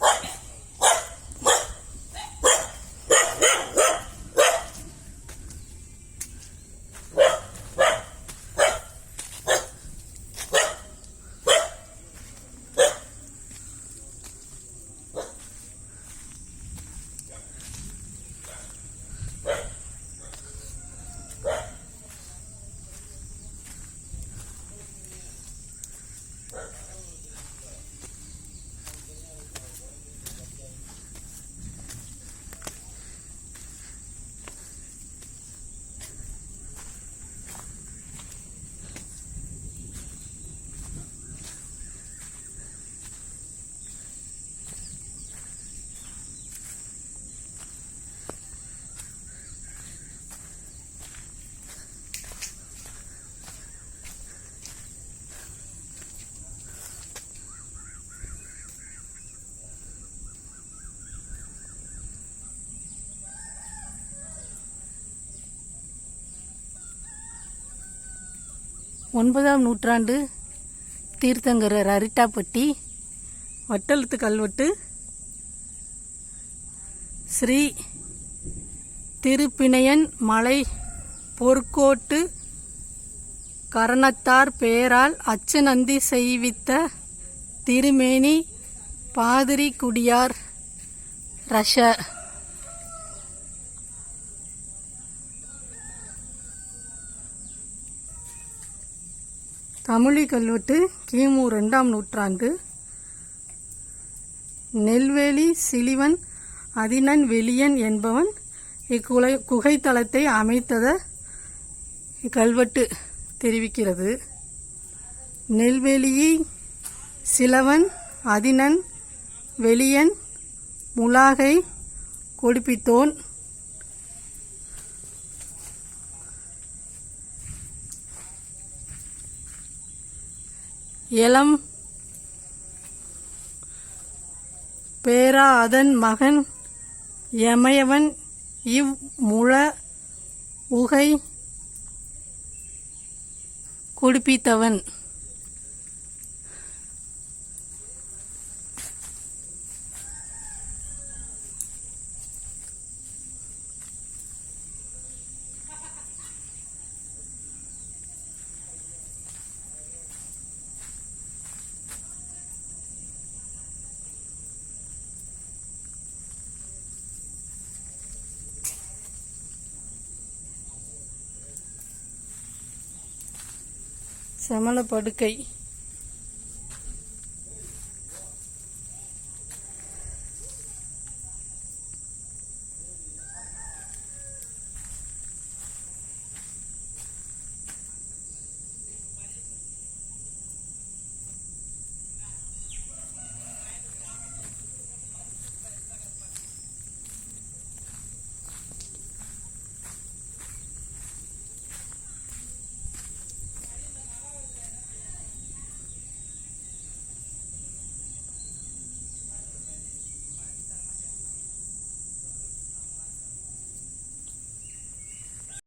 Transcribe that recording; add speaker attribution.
Speaker 1: Right. ஒன்பதாம் நூற்றாண்டு தீர்த்தங்கரர் அரிட்டாப்பட்டி வட்டெழுத்து கல்வெட்டு ஸ்ரீ திருப்பிணையன் மலை பொற்கோட்டு கரணத்தார் பெயரால் அச்சநந்தி செய்வித்த திருமேனி பாதிரி குடியார் ரஷ. தமிழி கல்வெட்டு கிமு ரெண்டாம் நூற்றாண்டு. நெல்வேலி சிலிவன் அதினன் வெளியன் என்பவன் இக்குலை குகைத்தளத்தை அமைத்தத இக்கல்வெட்டு தெரிவிக்கிறது. நெல்வேலியை சிலவன் அதினன் வெளியன் முலாகை கொடுப்பித்தோன். இளம் பேரா அதன் மகன் எமயவன் இவ் முழ உகை குடிப்பித்தவன். சமண படுக்கை.